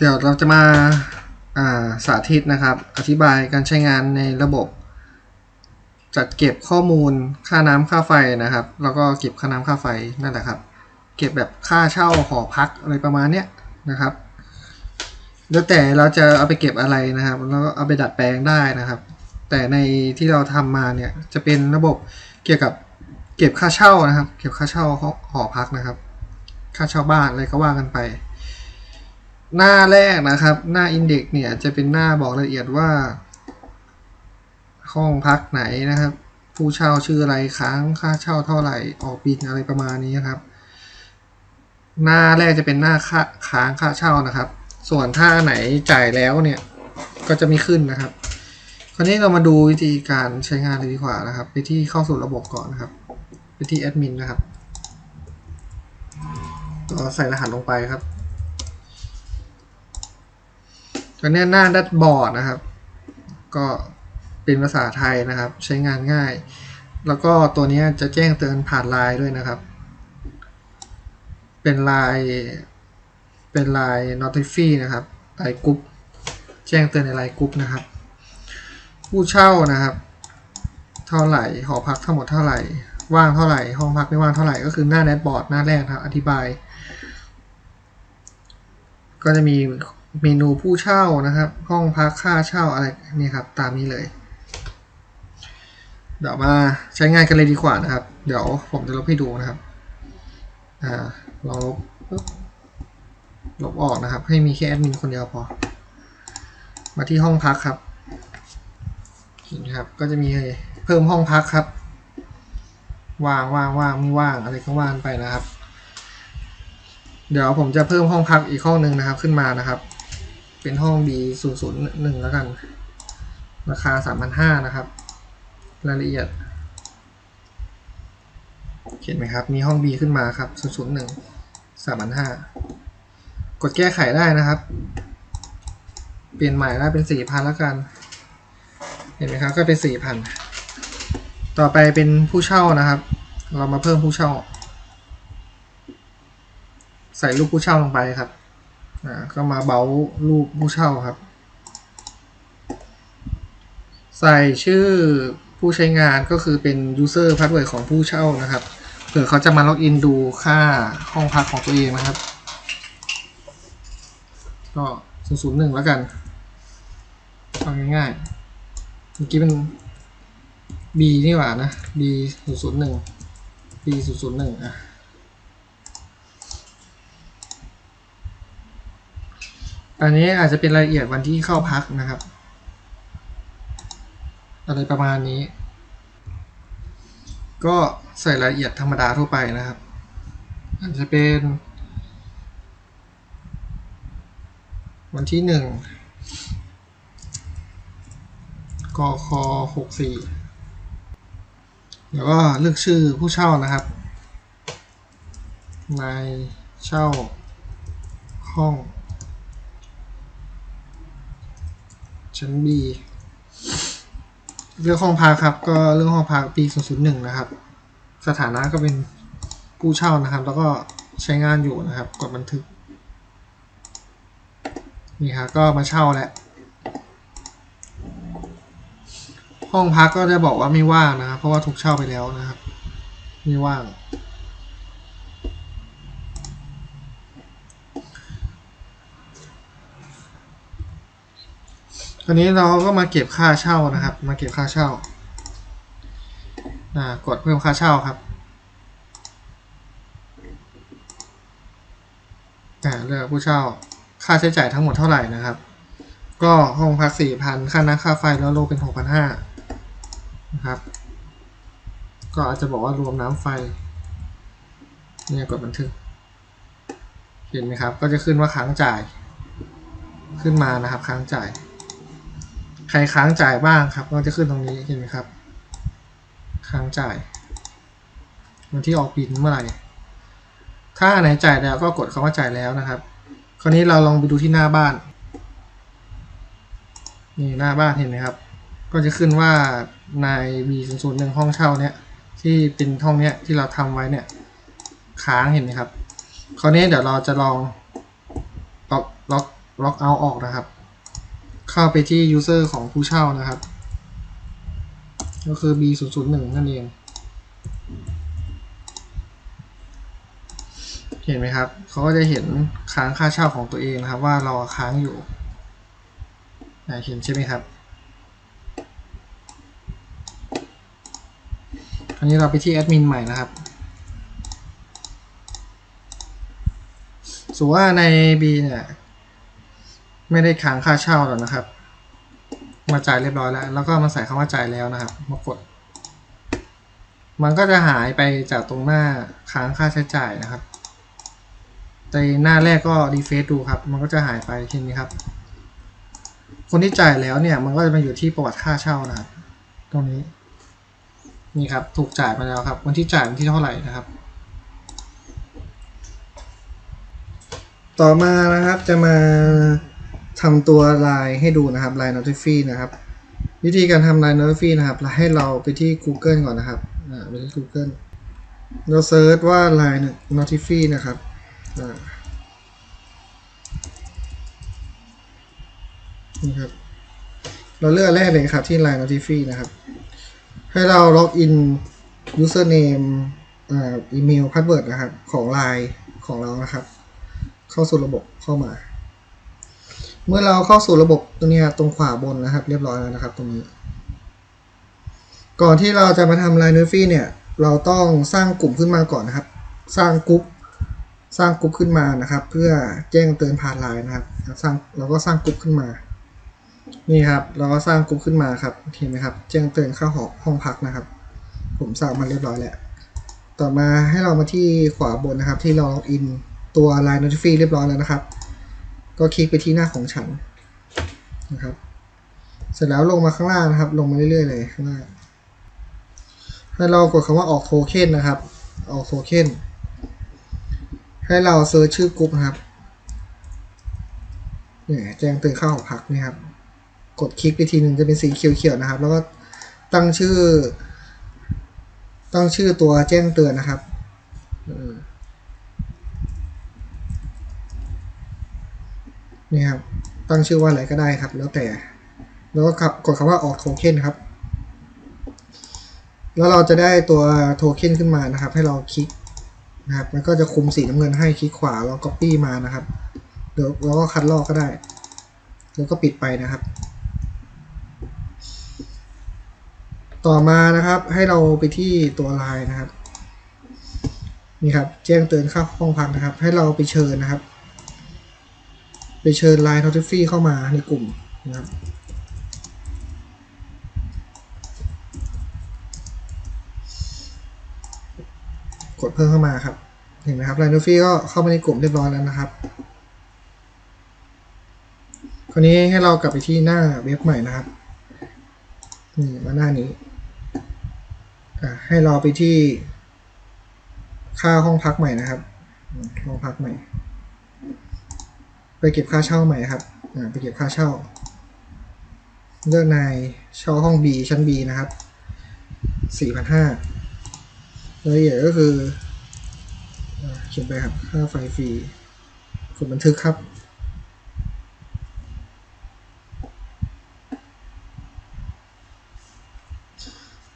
เดี๋ยวเราจะมาาสาธิตนะครับ อธิบายการใช้งานในระบบ จัดเก็บข้อมูลค่าน้ำค่าไฟนะครับ แล้วก็เก็บค่าน้ำค่าไฟนั่นแหละครับ เก็บแบบค่าเช่าหอพักอะไรประมาณเนี้ยนะครับแล้วแต่เราจะเอาไปเก็บอะไรนะครับ แล้วก็เอาไปดัดแปลงได้นะครับ แต่ในที่เราทำมาเนี่ยจะเป็นระบบเกี่ยวกับเก็บค่าเช่านะครับ เก็บค่าเช่าหอพักนะครับ ค่าเช่าบ้านอะไรก็ว่ากันไป หน้าแรกนะครับ หน้าอินเด็กเนี่ยจะเป็นหน้าบอกรายละเอียดว่า ห้องพักไหนนะครับ ผู้เช่าชื่ออะไรค้างค่าเช่าเท่าไหร่ออกบินอะไรประมาณนี้นะครับ หน้าแรกจะเป็นหน้าค่าค้างค่าเช่านะครับ ส่วนถ้าไหนจ่ายแล้วเนี่ยก็จะไม่ขึ้นนะครับ คราวนี้เรามาดูวิธีการใช้งานเลยดีกว่านะครับ ไปที่เข้าสู่ระบบก่อนนะครับ ไปที่แอดมินนะครับก็ใส่รหัสลงไปครับ ตอนนี้หน้าดัชบอร์ดนะครับ ก็เป็นภาษาไทยนะครับ ใช้งานง่าย แล้วก็ตัวนี้จะแจ้งเตือนผ่านไลน์ด้วยนะครับ เป็นไลน์เป็นไลน์ notify นะครับไลน์กรุ๊ปแจ้งเตือนในไลน์กรุ๊ปนะครับ ผู้เช่านะครับ เท่าไหร่หอพักทั้งหมดเท่าไหร่ว่างเท่าไหร่ห้องพักไม่ว่างเท่าไหร่ก็คือหน้าแดชบอร์ดหน้าแรกครับ อธิบาย ก็จะมี เมนูผู้เช่านะครับ ห้องพักค่าเช่าอะไรนี่ครับตามนี้เลย เดี๋ยวมาใช้งานกันเลยดีกว่านะครับ เดี๋ยวผมจะลบให้ดูนะครับอ่าลองลบลบออกนะครับ ให้มีแค่แอดมินคนเดียวพอ มาที่ห้องพักครับเห็นครับก็จะมีเพิ่มห้องพักครับว่างว่างว่างไม่ว่างอะไรก็ว่างไปนะครับ เดี๋ยวผมจะเพิ่มห้องพักอีกห้องหนึ่งนะครับขึ้นมานะครับ เป็นห้อง B 0 0 1แล้วกัน ราคา 3,500 นะครับ รายละเอียดเห็นไหมครับ มีห้อง B ขึ้นมาครับ 001 3,500 กดแก้ไขได้นะครับ เปลี่ยนใหม่ได้เป็น 4,000แล้วกัน เห็นไหมครับ ก็เป็น 4,000 ต่อไปเป็นผู้เช่านะครับ เรามาเพิ่มผู้เช่า ใส่รูปผู้เช่าลงไปครับ อ่าก็มาเบารูปผู้เช่าครับ ใส่ชื่อผู้ใช้งานก็คือเป็น user password ของผู้เช่านะครับเผื่อเขาจะมาล็อกอินดูค่าห้องพักของตัวเองนะครับ ก็001แล้วกันฟังง่ายๆเมื่อกี้เป็น B นี่หว่านะ B 001 B 001อะ อันนี้อาจจะเป็นรายละเอียดวันที่เข้าพักนะครับ อะไรประมาณนี้ ก็ใส่รายละเอียดธรรมดาทั่วไปนะครับ อาจจะเป็น วันที่หนึ่งกคหกสี่แล้วก็เลือกชื่อผู้เช่านะครับนายเช่าห้อง ชั้น B เรื่องห้องพักครับ ก็เรื่องห้องพักปี 001 นะครับ สถานะก็เป็นผู้เช่านะครับ แล้วก็ใช้งานอยู่นะครับ กดบันทึก นี่ครับก็มาเช่าแล้วห้องพักก็จะบอกว่าไม่ว่างนะครับ เพราะว่าถูกเช่าไปแล้วนะครับ ไม่ว่าง อนนี้เราก็มาเก็บค่าเช่านะครับ มาเก็บค่าเช่ากดเพิ่มค่าเช่าครับเลือกผู้เช่า ค่าใช้จ่ายทั้งหมดเท่าไหร่นะครับ ก็ห้องพักสี่พันค่าน้ำค่าไฟแล้วโลเป็นหกพันห้านะครับ ก็อาจจะบอกว่ารวมน้ำไฟ เนี่ยกดบันทึก เห็นไหมครับ ก็จะขึ้นว่าค้างจ่าย ขึ้นมานะครับค้างจ่าย ใครค้างจ่ายบ้างครับก็จะขึ้นตรงนี้เห็นไหมครับ ค้างจ่าย วันที่ออกบินเมื่อไหร่ ถ้าไหนจ่ายแล้วก็กดคำว่าจ่ายแล้วนะครับ คราวนี้เราลองไปดูที่หน้าบ้าน นี่หน้าบ้านเห็นไหมครับ ก็จะขึ้นว่านาย B 0 0 1ห้องเช่าเนี้ยที่เป็นห้องเนี้ยที่เราทำไว้เนี่ยค้างเห็นไหมครับ คราวนี้เดี๋ยวเราจะลองล็อกล็อกล็อกเอาออกนะครับ เข้าไปที่ user ของผู้เช่านะครับ ก็คือ b 0 0 1นั่นเอง เห็นไหมครับ เขาก็จะเห็นค้างค่าเช่าของตัวเองนะครับ ว่าเราค้างอยู่เห็นใช่ไหมครับอันนี้เราไปที่แอดมินใหม่นะครับสมมุติว่าใน B เนี่ย ไม่ได้ค้างค่าเช่าหรอกนะครับ มาจ่ายเรียบร้อยแล้ว แล้วก็มาใส่คำว่าจ่ายแล้วนะครับ มากด มันก็จะหายไปจากตรงหน้าค้างค่าใช้จ่ายนะครับ แต่หน้าแรกก็รีเฟซดูครับ มันก็จะหายไปทีนี้ครับ คนที่จ่ายแล้วเนี่ย มันก็จะมาอยู่ที่ประวัติค่าเช่านะครับ ตรงนี้ นี่ครับ ถูกจ่ายมาแล้วครับ วันที่จ่ายวันที่เท่าไหร่นะครับต่อมานะครับจะมา ทำตัวไลน์ให้ดูนะครับไลน์ Notify นะครับ วิธีการทำไลน์ Notify นะครับให้เราไปที่ Google ก่อนนะครับไปที่ Google เราเซิร์ชว่า line Notify นะครับนี่ครับเราเลือกแรกเลยครับที่ line Notify นะครับ ให้เราล็อกอิน username อ่าอีเมลพาสเวิร์ดนะครับ ของ Line ของเรานะครับ เข้าสู่ระบบเข้ามา เมื่อเราเข้าสู่ระบบตรงนี้ตรงขวาบนนะครับ เรียบร้อยแล้วนะครับ ตรงนี้ ก่อนที่เราจะมาทำ Line n o t i f y เนี่ย เราต้องสร้างกลุ่มขึ้นมาก่อนนะครับ สร้างกลุ่มสร้างกลุ่มขึ้นมานะครับ เพื่อแจ้งเตือนผ่านไลน์นะครับ สร้างเราก็สร้างกลุ่มขึ้นมา นี่ครับ เราก็สร้างกลุ่มขึ้นมาครับเห็นไหมครับ แจ้งเตือนเข้าหอห้องพักนะครับ ผมสร้างมาเรียบร้อยแล้วต่อมาให้เรามาที่ขวาบนนะครับ ที่เราล็อกอินตัว Line Notify เรียบร้อยแล้วนะครับ ก็คลิกไปที่หน้าของฉันนะครับ เสร็จแล้วลงมาข้างล่างนะครับ ลงมาเรื่อยๆเลยข้างล่างให้เรากดคำว่าออกโทเค็นนะครับ ออกโทเค็นให้เราเซิร์ชชื่อกลุ่มนะครับเนี่ยแจ้งเตือนเข้าหอพักนี่ครับ กดคลิกไปทีหนึ่งจะเป็นสีเขียวๆนะครับ แล้วก็ตั้งชื่อ ตั้งชื่อตัวแจ้งเตือนนะครับเออ นี่ครับตั้งชื่อว่าอะไรก็ได้ครับ แล้วแต่ แล้วก็กดคำว่าออกโทเค็นครับ แล้วเราจะได้ตัวโทเค็นขึ้นมานะครับ ให้เราคลิกนะครับ มันก็จะคุมสีน้ำเงินให้คลิกขวาแล้ว copy มานะครับเดี๋ยวเราก็คัดลอกก็ได้ แล้วก็ปิดไปนะครับ ต่อมานะครับให้เราไปที่ตัวไลน์นะครับนี่ครับแจ้งเตือนเข้าห้องพักนะครับ ให้เราไปเชิญนะครับ ไปเชิญ Line Notify เข้ามาในกลุ่มนะครับกดเพิ่มเข้ามาครับ เห็นไหมครับ Line Notify ก็เข้ามาในกลุ่มเรียบร้อยแล้วนะครับคราวนี้ให้เรากลับไปที่หน้าเว็บใหม่นะครับนี่มาหน้านี้ให้เราไปที่ค่าห้องพักใหม่นะครับ ห้องพักใหม่ ไปเก็บค่าเช่าใหม่ครับไปเก็บค่าเช่า เลือกนายเช่าห้อง B ชั้น B นะครับสี่พันห้ารายละเอียดก็คืออเขียนไปครับค่าไฟฟรีกดบันทึกครับ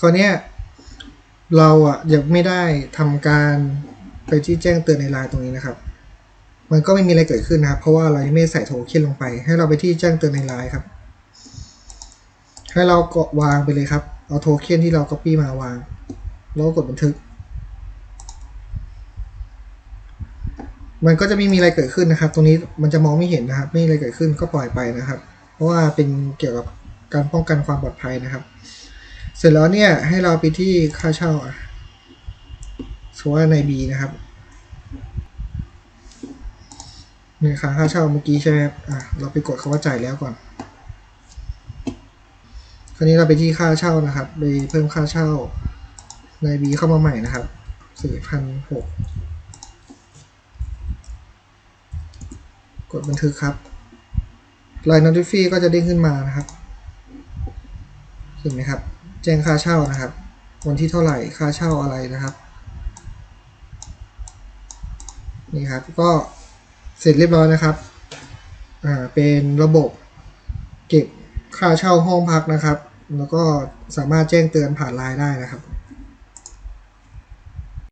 คราวนี้เราอะยังไม่ได้ทำการไปที่แจ้งเตือนในไลน์ตรงนี้นะครับ มันก็ไม่มีอะไรเกิดขึ้นนะครับ เพราะว่าเรายังไม่ใส่โทเค็นลงไป ให้เราไปที่แจ้งเตือนในไลน์ครับ ให้เรากดวางไปเลยครับ เอาโทเค็นที่เรา copy มาวาง แล้วกดบันทึก มันก็จะไม่มีอะไรเกิดขึ้นนะครับ ตรงนี้มันจะมองไม่เห็นนะครับ ไม่มีอะไรเกิดขึ้นก็ปล่อยไปนะครับ เพราะว่าเป็นเกี่ยวกับการป้องกันความปลอดภัยนะครับ เสร็จแล้วเนี่ยให้เราไปที่ค่าเช่าอะสว่าใน B นะครับ นี่ค่าค่าเช่าเมื่อกี้ใช่ไหมอะเราไปกดคำว่าจ่ายแล้วก่อน คราวนี้เราไปที่ค่าเช่านะครับ ไปเพิ่มค่าเช่าใน B เข้ามาใหม่นะครับสี่พันหกกดบันทึกครับ Line Notify ก็จะเด้งขึ้นมานะครับ เห็นไหมครับ แจ้งค่าเช่านะครับ วันที่เท่าไหร่ ค่าเช่าอะไรนะครับ นี่ครับ ก็ เสร็จเรียบร้อยนะครับ อ่า เป็นระบบเก็บค่าเช่าห้องพักนะครับ แล้วก็สามารถแจ้งเตือนผ่านไลน์ได้นะครับ